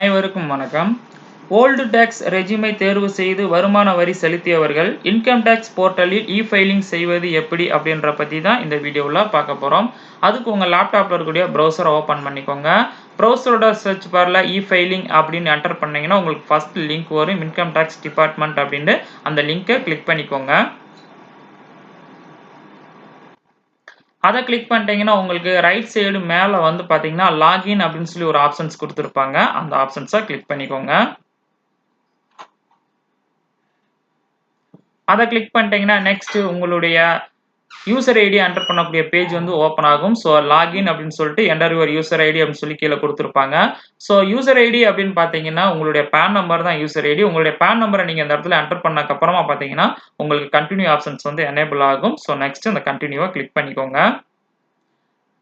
அனைவருக்கும் வணக்கம். Old tax ரெஜிமை தேர்வு செய்து வருமான வரி செலுத்தியவர்கள் இன்கம் டேக்ஸ் போர்ட்டலில் இ ஃபைலிங் செய்வது எப்படி அப்படின்ற பற்றி தான் இந்த வீடியோவில் பார்க்க போகிறோம் அதுக்கு உங்கள் லேப்டாப்பில் இருக்கக்கூடிய ப்ரௌசரை ஓப்பன் பண்ணிக்கோங்க. ப்ரௌசரோட சர்ச் பாரில் இ ஃபைலிங் அப்படின்னு என்டர் பண்ணிங்கன்னா உங்களுக்கு ஃபஸ்ட் லிங்க் வரும். இன்கம் டேக்ஸ் டிபார்ட்மெண்ட் அப்படின்ட்டு அந்த லிங்கை கிளிக் பண்ணிக்கோங்க. அதை கிளிக் பண்ணிட்டீங்கன்னா உங்களுக்கு ரைட் சைடு மேலே வந்து பார்த்தீங்கன்னா லாகின் அப்படின்னு சொல்லி ஒரு ஆப்ஷன்ஸ் கொடுத்துருப்பாங்க. அந்த ஆப்ஷன்ஸை கிளிக் பண்ணிக்கோங்க. அதை கிளிக் பண்ணிட்டீங்கன்னா நெக்ஸ்ட் உங்களுடைய யூசர் ஐடி என்டர் பண்ணக்கூடிய பேஜ் வந்து ஓப்பன் ஆகும். ஸோ லாகின் அப்படின்னு சொல்லிட்டு என்டர் யுவர் யூசர் ஐடி அப்படின்னு சொல்லி கீழே கொடுத்துருப்பாங்க. ஸோ யூசர் ஐடி அப்படின்னு பார்த்தீங்கன்னா உங்களுடைய பேன் நம்பர் தான் யூசர் ஐடி உங்களுடைய பேன் நம்பரை நீங்கள் இந்த இடத்துல என்டர் பண்ணக்கப்புறமா பார்த்தீங்கன்னா உங்களுக்கு கண்டினியூ ஆப்ஷன்ஸ் வந்து எனேபிள் ஆகும். ஸோ நெக்ஸ்ட் அந்த கண்டினியூவை கிளிக் பண்ணிக்கோங்க.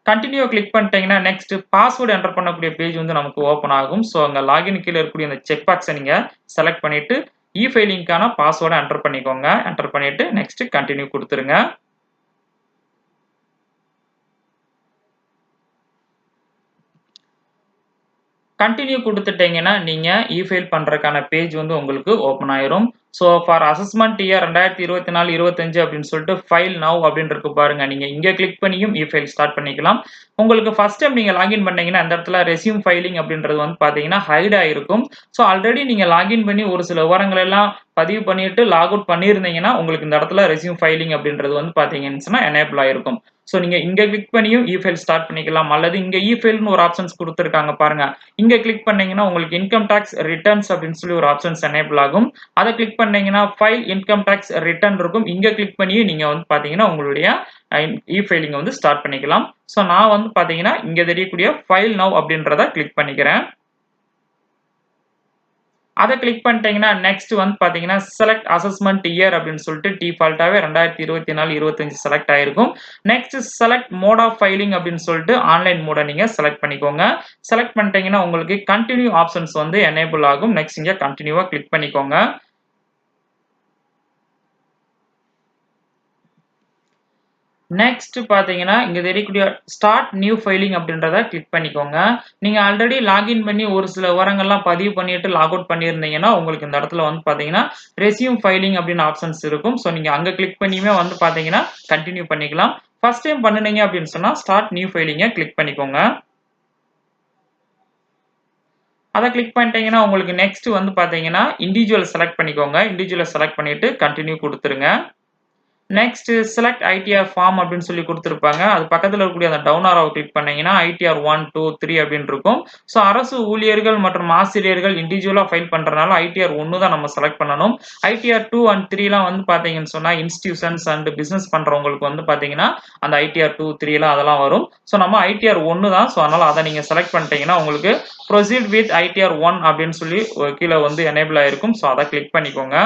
கண்டினியூ கிளிக் பண்ணிட்டீங்கன்னா நெக்ஸ்ட் பாஸ்வேர்டு என்டர் பண்ணக்கூடிய பேஜ் வந்து நமக்கு ஓப்பன் ஆகும். ஸோ அங்கே லாகின் கீழே இருக்கக்கூடிய அந்த செக் பாக்ஸை நீங்கள் செலக்ட் பண்ணிட்டு இ ஃபைலிங்க்கான பாஸ்வேர்டை என்டர் பண்ணிக்கோங்க. என்டர் பண்ணிட்டு நெக்ஸ்ட் கண்டினியூ கொடுத்துருங்க. கண்டினியூ கொடுத்துட்டீங்கன்னா நீங்கள் இஃபைல் பண்ணுறதுக்கான பேஜ் வந்து உங்களுக்கு ஓப்பன் ஆயிரும். ஸோ ஃபார் அசஸ்மெண்ட் இயர் ரெண்டாயிரத்தி இருபத்தி நாலு இருபத்தஞ்சு அப்படின்னு சொல்லிட்டு ஃபைல் நவ் அப்படின்னு இருக்கு பாருங்க. நீங்கள் இங்கே கிளிக் பண்ணியும் இ ஃபைல் ஸ்டார்ட் பண்ணிக்கலாம். உங்களுக்கு ஃபர்ஸ்ட் டைம் நீங்கள் லாகின் பண்ணீங்கன்னா அந்த இடத்துல ரெசியூம் ஃபைலிங் அப்படின்றது வந்து பார்த்தீங்கன்னா ஹைட் ஆகிருக்கும் ஸோ ஆல்ரெடி நீங்கள் லாகின் பண்ணி ஒரு சில விவரங்கள் எல்லாம் பதிவு பண்ணிட்டு லாக் அவுட் பண்ணியிருந்தீங்கன்னா உங்களுக்கு இந்த இடத்துல ரெசியூம் ஃபைலிங் அப்படின்றது வந்து பார்த்தீங்கன்னா எனேபிள் ஆயிருக்கும். ஸோ நீங்கள் இங்கே கிளிக் பண்ணியும் இ ஃபைல் ஸ்டார்ட் பண்ணிக்கலாம். அல்லது இங்கே இ e ஃபைல்னு ஒரு ஆப்ஷன்ஸ் கொடுத்துருக்காங்க பாருங்க. இங்கே கிளிக் பண்ணீங்கன்னா உங்களுக்கு இன்கம் டேக்ஸ் ரிட்டர்ன்ஸ் அப்படின்னு சொல்லி ஒரு ஆப்ஷன்ஸ் எனேபிள் ஆகும். அதை கிளிக் பண்ணீங்கன்னா ஃபைல் இன்கம் டேக்ஸ் ரிட்டர்ன் இருக்கும். இங்கே கிளிக் பண்ணி நீங்கள் வந்து பார்த்தீங்கன்னா உங்களுடைய இ ஃபைலிங்கை வந்து ஸ்டார்ட் பண்ணிக்கலாம். ஸோ நான் வந்து பார்த்தீங்கன்னா இங்கே தெரியக்கூடிய ஃபைல் நவ் அப்படின்றத கிளிக் பண்ணிக்கிறேன். அதை கிளிக் பண்ணிட்டீங்கன்னா நெக்ஸ்ட் வந்து பார்த்தீங்கன்னா செலக்ட் அசஸ்மெண்ட் இயர் அப்படின்னு சொல்லிட்டு டிஃபால்ட்டாகவே ரெண்டாயிரத்தி இருபத்தி நாலு இருபத்தஞ்சு செலக்ட் ஆயிருக்கும். Next select mode of filing அப்படின்னு சொல்லிட்டு ஆன்லைன் மோடை நீங்கள் செலக்ட் பண்ணிக்கோங்க. செலக்ட் பண்ணிட்டீங்கன்னா உங்களுக்கு கண்டினியூ ஆப்ஷன்ஸ் வந்து எனேபிள் ஆகும். நெக்ஸ்ட் இங்கே கண்டினியூவாக கிளிக் பண்ணிக்கோங்க. நெக்ஸ்ட் பார்த்தீங்கன்னா இங்கே தெரியக்கூடிய ஸ்டார்ட் நியூ ஃபைலிங் அப்படின்றத கிளிக் பண்ணிக்கோங்க. நீங்கள் ஆல்ரெடி லாகின் பண்ணி ஒரு சில விவரங்கள்லாம் பதிவு பண்ணிட்டு லாக் அவுட் பண்ணியிருந்தீங்கன்னா உங்களுக்கு இந்த இடத்துல வந்து பார்த்தீங்கன்னா ரெசியூம் ஃபைலிங் அப்படின்னு ஆப்ஷன்ஸ் இருக்கும். ஸோ நீங்கள் அங்கே கிளிக் பண்ணியுமே வந்து பார்த்தீங்கன்னா கண்டினியூ பண்ணிக்கலாம். ஃபர்ஸ்ட் டைம் பண்ணுனீங்க அப்படின்னு சொன்னால் ஸ்டார்ட் நியூ ஃபைலிங்கை கிளிக் பண்ணிக்கோங்க. அதை கிளிக் பண்ணிட்டீங்கன்னா உங்களுக்கு நெக்ஸ்ட் வந்து பார்த்தீங்கன்னா இண்டிவிஜுவல் செலக்ட் பண்ணிக்கோங்க. இண்டிவிஜுவலை செலக்ட் பண்ணிட்டு கண்டினியூ கொடுத்துருங்க. நெக்ஸ்ட் செலக்ட் ஐடிஆர் ஃபார்ம் அப்படின்னு சொல்லி கொடுத்துருப்பாங்க. அது பக்கத்தில் இருக்கக்கூடிய அந்த டவுன் ஆராவை கிளிக் பண்ணீங்கன்னா ஐடிஆர் ஒன் டூ த்ரீ அப்படின்னு இருக்கும். ஸோ அரசு ஊழியர்கள் மற்றும் ஆசிரியர்கள் இண்டிவிஜுவலாக ஃபைல் பண்ணுறதுனால ஐடிஆர் ஒன்று தான் நம்ம செலக்ட் பண்ணணும். ஐடிஆர் டூ அண்ட் த்ரீலாம் வந்து பார்த்தீங்கன்னு சொன்னால் இன்ஸ்டியூஷன்ஸ் அண்ட் பிஸ்னஸ் பண்ணுறவங்களுக்கு வந்து பார்த்தீங்கன்னா அந்த ஐடிஆர் டூ த்ரீலாம் அதெல்லாம் வரும். ஸோ நம்ம ஐடிஆர் ஒன்று தான். ஸோ அதனால் அதை நீங்கள் செலக்ட் பண்ணிட்டீங்கன்னா உங்களுக்கு ப்ரொசீட் வித் ஐடிஆர் ஒன் அப்படின்னு சொல்லி கீழே வந்து எனேபிள் ஆயிருக்கும். ஸோ அதை கிளிக் பண்ணிக்கோங்க.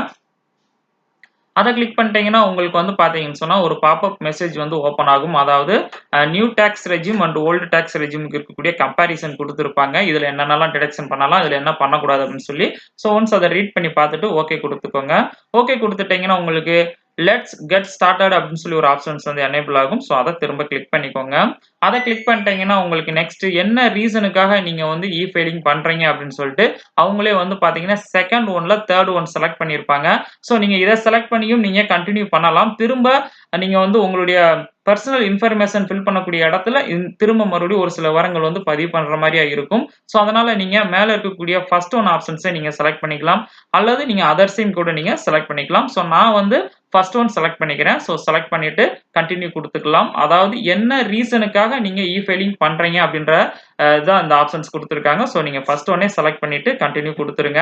அதை கிளிக் பண்ணிட்டீங்கன்னா உங்களுக்கு வந்து பார்த்தீங்கன்னு சொன்னால் ஒரு பாப்அப் மெசேஜ் வந்து ஓப்பன் ஆகும். அதாவது new tax regime and old tax ரெஜிமுக்கு இருக்கக்கூடிய கம்பாரிசன் கொடுத்துருப்பாங்க. இதில் என்னென்னலாம் டிடக்ஷன் பண்ணலாம் இதில் என்ன பண்ணக்கூடாது அப்படின்னு சொல்லி. ஸோ ஒன்ஸ் அதை ரீட் பண்ணி பார்த்துட்டு ஓகே கொடுத்துக்கோங்க. ஓகே கொடுத்துட்டீங்கன்னா உங்களுக்கு லெட்ஸ் கெட் ஸ்டார்டட் அப்படின்னு சொல்லி ஒரு ஆப்ஷன்ஸ் வந்து எனேபிள் ஆகும். ஸோ அதை திரும்ப கிளிக் பண்ணிக்கோங்க. அதை கிளிக் பண்ணிட்டீங்கன்னா உங்களுக்கு நெக்ஸ்ட் என்ன ரீசனுக்காக நீங்க வந்து இ ஃபைலிங் பண்றீங்க அப்படின்னு சொல்லிட்டு அவங்களே வந்து பாத்தீங்கன்னா செகண்ட் ஒன்ல தேர்ட் ஒன் செலக்ட் பண்ணியிருப்பாங்க. ஸோ நீங்க இதை செலக்ட் பண்ணியும் நீங்க கண்டினியூ பண்ணலாம். திரும்ப நீங்க வந்து உங்களுடைய பர்சனல் இன்ஃபர்மேஷன் ஃபில் பண்ணக்கூடிய இடத்துல திரும்ப மறுபடியும் ஒரு சில வரங்கள் வந்து பதிவு பண்ற மாதிரியா இருக்கும். ஸோ அதனால நீங்க மேல இருக்கக்கூடிய ஃபர்ஸ்ட் ஒன் ஆப்ஷன்ஸை நீங்க செலக்ட் பண்ணிக்கலாம். அல்லது நீங்க அதர்ஸையும் கூட நீங்க செலக்ட் பண்ணிக்கலாம். ஸோ நான் வந்து ஃபர்ஸ்ட் ஒன் செலக்ட் பண்ணிக்கிறேன். ஸோ செலக்ட் பண்ணிட்டு கண்டினியூ கொடுத்துக்கலாம். அதாவது என்ன ரீசனுக்காக நீங்க இ ஃபைலிங் பண்றீங்க அப்படின்ற இதான் அந்த ஆப்ஷன்ஸ் கொடுத்துருக்காங்க. ஸோ நீங்க ஃபர்ஸ்ட் ஒன்னே செலக்ட் பண்ணிட்டு கண்டினியூ கொடுத்துருங்க.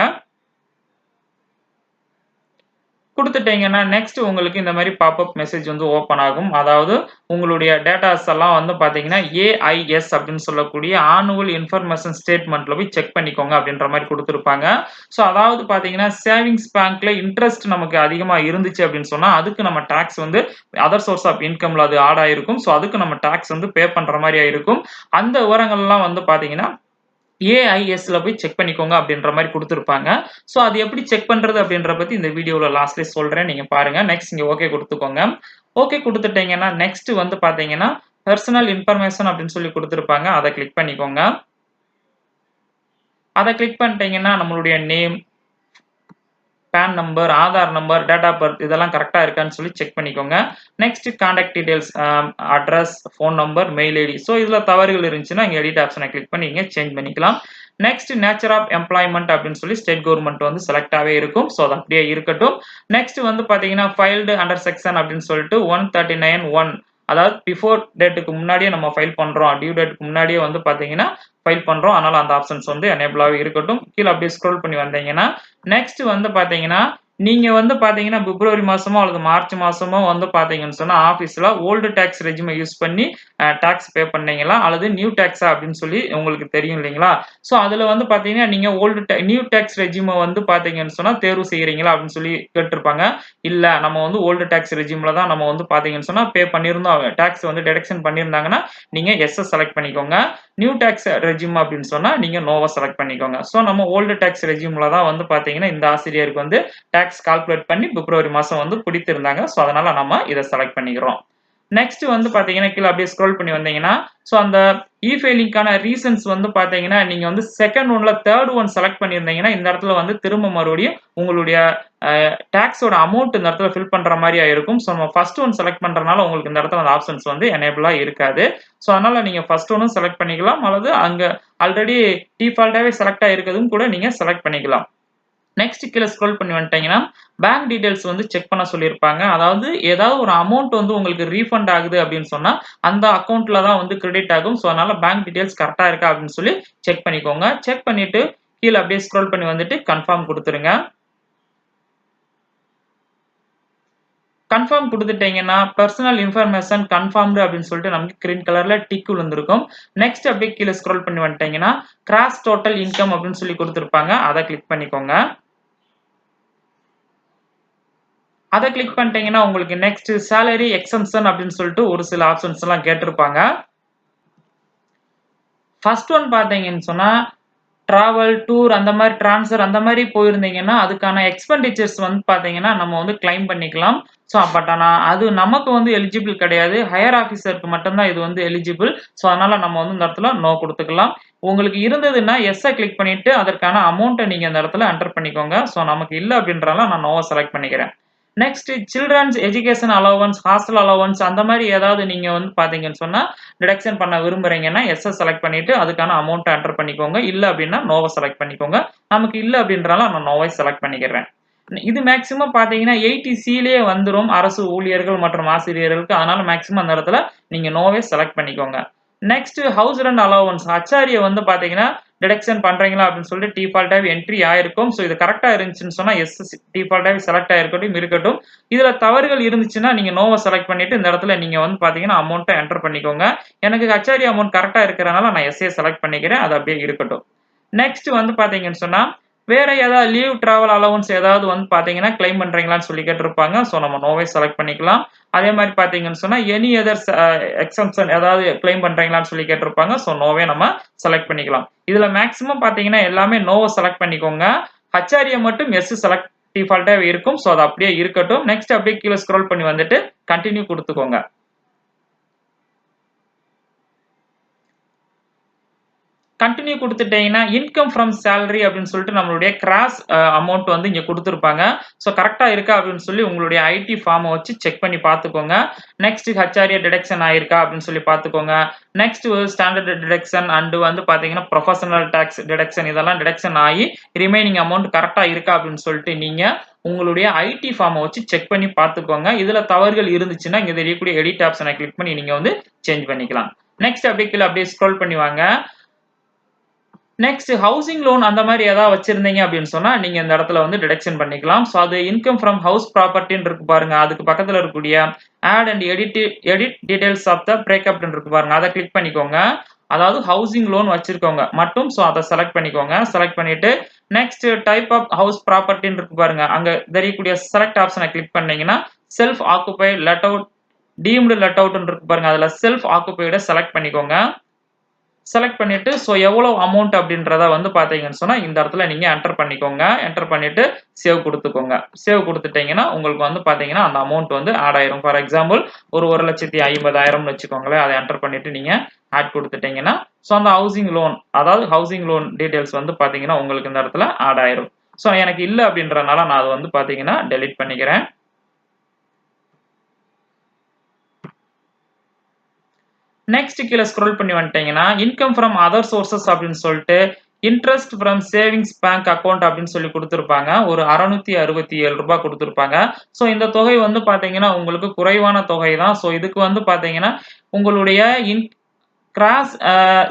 கொடுத்துட்டீங்கன்னா நெக்ஸ்ட் உங்களுக்கு இந்த மாதிரி பாப்அப் மெசேஜ் வந்து ஓப்பன் ஆகும். அதாவது உங்களுடைய டேட்டாஸ் எல்லாம் வந்து பார்த்தீங்கன்னா ஏஐஎஸ் அப்படின்னு சொல்லக்கூடிய ஆனுவல் இன்ஃபர்மேஷன் ஸ்டேட்மெண்ட்ல போய் செக் பண்ணிக்கோங்க அப்படின்ற மாதிரி கொடுத்துருப்பாங்க. ஸோ அதாவது பார்த்தீங்கன்னா சேவிங்ஸ் பேங்க்ல இன்ட்ரெஸ்ட் நமக்கு அதிகமாக இருந்துச்சு அப்படின்னு சொன்னால் அதுக்கு நம்ம டேக்ஸ் வந்து அதர் சோர்ஸ் ஆஃப் இன்கம்ல அது ஆட் ஆயிருக்கும். ஸோ அதுக்கு நம்ம டேக்ஸ் வந்து பே பண்ணுற மாதிரி ஆயிருக்கும் அந்த விவரங்கள்லாம் வந்து பார்த்தீங்கன்னா ஏஐஎஸ்ல போய் செக் பண்ணிக்கோங்க அப்படின்ற மாதிரி கொடுத்துருப்பாங்க. ஸோ அது எப்படி செக் பண்றது அப்படின்ற பத்தி இந்த வீடியோவில் லாஸ்ட்லேயே சொல்றேன். நீங்க பாருங்க. நெக்ஸ்ட் இங்க ஓகே கொடுத்துக்கோங்க. ஓகே கொடுத்துட்டீங்கன்னா நெக்ஸ்ட் வந்து பாத்தீங்கன்னா பர்சனல் இன்ஃபர்மேஷன் அப்படின்னு சொல்லி கொடுத்துருப்பாங்க. அதை கிளிக் பண்ணிக்கோங்க. அதை கிளிக் பண்ணிட்டீங்கன்னா நம்மளுடைய name PAN number Aadhaar number date of birth இதெல்லாம் கரெக்டாக இருக்கான்னு சொல்லி செக் பண்ணிக்கோங்க. Next contact details address phone number mail ID so இதில் தவறுகள் இருந்துச்சுன்னா இங்கே எடிட் ஆப்ஷனை கிளிக் பண்ணி இங்கே சேஞ்ச் பண்ணிக்கலாம். நெக்ஸ்ட் நேச்சர் ஆஃப் எம்ப்ளாய்மெண்ட் அப்படின்னு சொல்லி ஸ்டேட் கவர்மெண்ட் வந்து செலக்டாகவே இருக்கும். ஸோ அது அப்படியே இருக்கட்டும். நெக்ஸ்ட் வந்து பார்த்தீங்கன்னா ஃபைல்டு அண்டர் செக்ஷன் அப்படின்னு சொல்லிட்டு ஒன் தேர்ட்டி நைன் ஒன் அதாவது பிஃபோர் டேட்டுக்கு முன்னாடியே நம்ம ஃபைல் பண்ணுறோம் டியூ டேட்டுக்கு முன்னாடியே வந்து பார்த்தீங்கன்னா ஃபைல் பண்ணுறோம் அதனால் அந்த ஆப்ஷன்ஸ் வந்து எனேபிளாகவே இருக்கட்டும். கீழே அப்படியே ஸ்க்ரோல் பண்ணி வந்தீங்கன்னா நெக்ஸ்ட் வந்து பார்த்தீங்கன்னா நீங்கள் வந்து பார்த்தீங்கன்னா பிப்ரவரி மாதமோ அல்லது மார்ச் மாதமோ வந்து பார்த்தீங்கன்னு சொன்னால் ஆஃபீஸில் ஓல்டு டேக்ஸ் ரெஜிமை யூஸ் பண்ணி டேக்ஸ் பே பண்ணீங்களா? அல்லது நியூ டேக்ஸா அப்படின்னு சொல்லி உங்களுக்கு தெரியும் இல்லைங்களா? ஸோ அதில் வந்து பார்த்தீங்கன்னா நீங்கள் ஓல்டு நியூ டேக்ஸ் ரெஜிமை வந்து பார்த்தீங்கன்னு சொன்னால் தேர்வு செய்கிறீங்களா அப்படின்னு சொல்லி கேட்டிருப்பாங்க. இல்லை நம்ம வந்து ஓல்டு டேக்ஸ் ரெஜிமில் தான் நம்ம வந்து பார்த்தீங்கன்னு சொன்னால் பே பண்ணியிருந்தோம் டேக்ஸ் வந்து டிடக்ஷன் பண்ணியிருந்தாங்கன்னா நீங்கள் எஸ்ஸை செலக்ட் பண்ணிக்கோங்க. நியூ டேக்ஸ் ரெஜிம் அப்படின்னு சொன்னால் நீங்கள் நோவை செலக்ட் பண்ணிக்கோங்க. ஸோ நம்ம ஓல்டு டேக்ஸ் ரெஜிமில் தான் வந்து பார்த்தீங்கன்னா இந்த ஆசிரியருக்கு வந்து டேக்ஸ் டேக்ஸ் கால்குலேட் பண்ணி பிப்ரவரி மாதம் வந்து பிடித்திருந்தாங்க. ஸோ அதனால் நம்ம இதை செலக்ட் பண்ணிக்கிறோம். நெக்ஸ்ட் வந்து பார்த்தீங்கன்னா கீழே அப்படியே ஸ்க்ரோல் பண்ணி வந்தீங்கன்னா ஸோ அந்த இ ஃபெயிலிங்க்கான ரீசன்ஸ் வந்து பார்த்தீங்கன்னா நீங்கள் வந்து செகண்ட் ஒன்ல தேர்ட் ஒன் செலக்ட் பண்ணியிருந்தீங்கன்னா இந்த இடத்துல வந்து திரும்ப மறுபடியும் உங்களுடைய டேக்ஸோட அமௌண்ட் இந்த இடத்துல ஃபில் பண்ணுற மாதிரியா இருக்கும். ஸோ நம்ம ஃபர்ஸ்ட் ஒன் செலக்ட் பண்ணுறதுனால உங்களுக்கு இந்த இடத்துல அந்த ஆப்ஷன்ஸ் வந்து எனேபிளாக இருக்காது. ஸோ அதனால் நீங்கள் ஃபர்ஸ்ட் ஒன்னும் செலக்ட் பண்ணிக்கலாம். அல்லது அங்கே ஆல்ரெடி டிஃபால்ட்டாகவே செலக்ட் ஆகிருக்கிறதும் கூட நீங்கள் செலக்ட் பண்ணிக்கலாம். நெக்ஸ்ட் கீழே ஸ்க்ரோல் பண்ணி வந்துட்டீங்கன்னா பேங்க் டீடைல்ஸ் வந்து செக் பண்ண சொல்லியிருப்பாங்க. அதாவது ஏதாவது ஒரு அமௌண்ட் வந்து உங்களுக்கு ரீஃபண்ட் ஆகுது அப்படின்னு சொன்னால் அந்த அக்கௌண்ட்டில் தான் வந்து கிரெடிட் ஆகும். ஸோ அதனால பேங்க் டீடைல்ஸ் கரெக்டாக இருக்கா அப்படின்னு சொல்லி செக் பண்ணிக்கோங்க. செக் பண்ணிட்டு கீழே அப்படியே ஸ்க்ரோல் பண்ணி வந்துட்டு கன்ஃபார்ம் கொடுத்துருங்க. கன்ஃபார்ம் கொடுத்துட்டீங்கன்னா பர்சனல் இன்ஃபர்மேஷன் கன்ஃபார்ம்டு அப்படின்னு சொல்லிட்டு நமக்கு கிரீன் கலர்ல டிக் விழுந்திருக்கும். நெக்ஸ்ட் அப்படியே கீழே ஸ்க்ரோல் பண்ணி வந்துட்டீங்கன்னா கிராஸ் டோட்டல் இன்கம் அப்படின்னு சொல்லி கொடுத்துருப்பாங்க. அதை கிளிக் பண்ணிக்கோங்க. அதை கிளிக் பண்ணிட்டீங்கன்னா உங்களுக்கு நெக்ஸ்ட் சேலரி எக்ஸம்ஷன் அப்படின்னு சொல்லிட்டு ஒரு சில ஆப்ஷன்ஸ் எல்லாம் கேட்டிருப்பாங்க. ஃபர்ஸ்ட் ஒன் பார்த்தீங்கன்னு சொன்னால் ட்ராவல் டூர் அந்த மாதிரி ட்ரான்ஸ்ஃபர் அந்த மாதிரி போயிருந்தீங்கன்னா அதுக்கான எக்ஸ்பெண்டிச்சர்ஸ் வந்து பார்த்தீங்கன்னா நம்ம வந்து கிளைம் பண்ணிக்கலாம். ஸோ பட் ஆனால் அது நமக்கு வந்து எலிஜிபிள் கிடையாது. ஹையர் ஆஃபீஸருக்கு மட்டும்தான் இது வந்து எலிஜிபிள் ஸோ அதனால் நம்ம வந்து இந்த இடத்துல நோ கொடுத்துக்கலாம். உங்களுக்கு இருந்ததுன்னா எஸ்ஸை கிளிக் பண்ணிவிட்டு அதற்கான அமௌண்ட்டை நீங்கள் இந்த இடத்துல என்டர் பண்ணிக்கோங்க. ஸோ நமக்கு இல்லை அப்படின்றனால நான் நோவை செலக்ட் பண்ணிக்கிறேன். Next children's education allowance hostel allowance அந்த மாதிரி ஏதாவது நீங்க வந்து பாத்தீங்கன்னு சொன்னா டிடக்ஷன் பண்ண விரும்புறீங்கன்னா எஸ்எஸ் செலக்ட் பண்ணிட்டு அதுக்கான அமௌண்ட் என்டர் பண்ணிக்கோங்க. இல்ல அப்படின்னா நோவை செலக்ட் பண்ணிக்கோங்க. நமக்கு இல்ல அப்படின்றால நான் நோவை செலக்ட் பண்ணிக்கிறேன். இது மேக்சிமம் பாத்தீங்கன்னா எயிட்டி சிலேயே வந்துடும் அரசு ஊழியர்கள் மற்றும் ஆசிரியர்களுக்கு. அதனால மேக்சிமம் அந்த இடத்துல நீங்க நோவே செலக்ட் பண்ணிக்கோங்க. நெக்ஸ்ட் ஹவுஸ் ரெண்ட் அலோவன்ஸ் அச்சாரியை வந்து பாத்தீங்கன்னா டிடக்ஷன் பண்றீங்களா அப்படின்னு சொல்லிட்டு டிஃபால்ட்டாகவே என்ட்ரி ஆயிருக்கும். ஸோ இது கரெக்டா இருந்துச்சுன்னு சொன்னா எஸ் டிஃபால்ட்டாகவே செலக்ட் ஆயிருக்கட்டும் இருக்கட்டும். இதுல தவறுகள் இருந்துச்சுன்னா நீங்க நோவை செலக்ட் பண்ணிட்டு இந்த இடத்துல நீங்க வந்து பாத்தீங்கன்னா அமௌண்ட்டை என்டர் பண்ணிக்கோங்க. எனக்கு ஹச்ஆரி அமௌண்ட் கரெக்டா இருக்கிறனால நான் எஸ்ஏ செலக்ட் பண்ணிக்கிறேன். அது அப்படியே இருக்கட்டும். நெக்ஸ்ட் வந்து பாத்தீங்கன்னு சொன்னா வேற ஏதாவது லீவ் டிராவல் அலவன்ஸ் ஏதாவது வந்து பாத்தீங்கன்னா கிளைம் பண்றீங்களான்னு சொல்லி கேட்டிருப்பாங்க. ஸோ நம்ம நோவே செலக்ட் பண்ணிக்கலாம். அதே மாதிரி பாத்தீங்கன்னு சொன்னா எனி அதர் எக்ஸம்ஷன் ஏதாவது கிளைம் பண்றீங்களான்னு சொல்லி கேட்டிருப்பாங்க. ஸோ நோவே நம்ம செலக்ட் பண்ணிக்கலாம். இதுல மேக்ஸிமம் பாத்தீங்கன்னா எல்லாமே நோவை செலக்ட் பண்ணிக்கோங்க. ஹச்ஆரியை மட்டும் எஸ் செலக்ட் டிஃபால்ட்டாக இருக்கும். ஸோ அது அப்படியே இருக்கட்டும். நெக்ஸ்ட் அப்படியே கீழே ஸ்க்ரோல் பண்ணி வந்துட்டு கண்டினியூ கொடுத்துக்கோங்க. கண்டினியூ கொடுத்துட்டீங்கன்னா இன்கம் ஃப்ரம் சேலரி அப்படின்னு சொல்லிட்டு நம்மளுடைய கிராஸ் அமௌண்ட் uh, வந்து இங்கே கொடுத்துருப்பாங்க. ஸோ கரெக்டாக இருக்கா அப்படின்னு சொல்லி உங்களுடைய ஐடி ஃபார்மை வச்சு செக் பண்ணி பார்த்துக்கோங்க. நெக்ஸ்ட் ஹச்ஆர்ஏ டிடக்ஷன் ஆயிருக்கா அப்படின்னு சொல்லி பார்த்துக்கோங்க. நெக்ஸ்ட் ஸ்டாண்டர்ட் டிடக்ஷன் அண்டு வந்து பார்த்தீங்கன்னா ப்ரொஃபஷனல் டேக்ஸ் டிடக்ஷன் இதெல்லாம் டிடக்ஷன் ஆகி ரிமைனிங் அமௌண்ட் கரெக்டாக இருக்கா அப்படின்னு சொல்லிட்டு நீங்கள் உங்களுடைய ஐடி ஃபார்மை வச்சு செக் பண்ணி பார்த்துக்கோங்க. இதில் தவறுகள் இருந்துச்சுன்னா இங்கே தெரியக்கூடிய எடிட் ஆப்ஷனை கிளிக் பண்ணி நீங்கள் வந்து சேஞ்ச் பண்ணிக்கலாம். நெக்ஸ்ட் அப்படியே கீழே அப்படியே ஸ்க்ரோல் பண்ணி வாங்க. நெக்ஸ்ட் ஹவுசிங் லோன் அந்த மாதிரி ஏதாவது வச்சிருந்தீங்க அப்படின்னு சொன்னா நீங்க இந்த இடத்துல வந்து டிடெக்ஷன் பண்ணிக்கலாம். ஸோ அது இன்கம் ஃப்ரம் ஹவுஸ் ப்ராப்பர்ட்டின்னு இருக்கு பாருங்க. அதுக்கு பக்கத்துல இருக்கக்கூடிய add and edit edit details of the breakup இருக்கு பாருங்க. அதை கிளிக் பண்ணிக்கோங்க. அதாவது ஹவுசிங் லோன் வச்சிருக்கோங்க மட்டும் ஸோ அதை செலக்ட் பண்ணிக்கோங்க. செலக்ட் பண்ணிட்டு நெக்ஸ்ட் டைப் ஆஃப் ஹவுஸ் ப்ராப்பர்ட்டின்னு இருக்கு பாருங்க. அங்க தெரியக்கூடிய செலக்ட் ஆப்ஷனை கிளிக் பண்ணீங்கன்னா self occupy let out deemed let அவுட்னு இருக்கு பாருங்க. அதுல செல்ஃப் ஆக்குபைட செலக்ட் பண்ணிக்கோங்க. செலக்ட் பண்ணிட்டு ஸோ எவ்வளோ அமௌண்ட் அப்படின்றத வந்து பார்த்தீங்கன்னு சொன்னால் இந்த இடத்துல நீங்கள் என்டர் பண்ணிக்கோங்க. என்டர் பண்ணிட்டு சேவ் கொடுத்துக்கோங்க. சேவ் கொடுத்துட்டீங்கன்னா உங்களுக்கு வந்து பார்த்தீங்கன்னா அந்த அமௌண்ட் வந்து ஆட் ஆயிரும். ஃபார் எக்ஸாம்பிள் ஒரு ஒரு லட்சத்தி ஐம்பதாயிரம்னு வச்சுக்கோங்களேன் அதை என்டர் பண்ணிட்டு நீங்கள் ஆட் கொடுத்துட்டீங்கன்னா ஸோ அந்த ஹவுசிங் லோன் அதாவது ஹவுசிங் லோன் டீட்டெயில்ஸ் வந்து பார்த்தீங்கன்னா உங்களுக்கு இந்த இடத்துல ஆட் ஆயிரும். ஸோ எனக்கு இல்லை அப்படின்றனால நான் அது வந்து பார்த்தீங்கன்னா டெலிட் பண்ணிக்கிறேன். நெக்ஸ்ட் கீழே ஸ்க்ரோல் பண்ணி வந்துட்டீங்கன்னா இன்கம் ஃப்ரம் அதர் சோர்சஸ் அப்படின்னு சொல்லிட்டு interest from savings bank account அப்படின்னு சொல்லி கொடுத்துருப்பாங்க. ஒரு அறுநூத்தி அறுபத்தி ஏழு ரூபாய் கொடுத்துருப்பாங்க. ஸோ இந்த தொகை வந்து பார்த்தீங்கன்னா உங்களுக்கு குறைவான தொகை தான் ஸோ இதுக்கு வந்து பார்த்தீங்கன்னா உங்களுடைய இன் கிராஸ்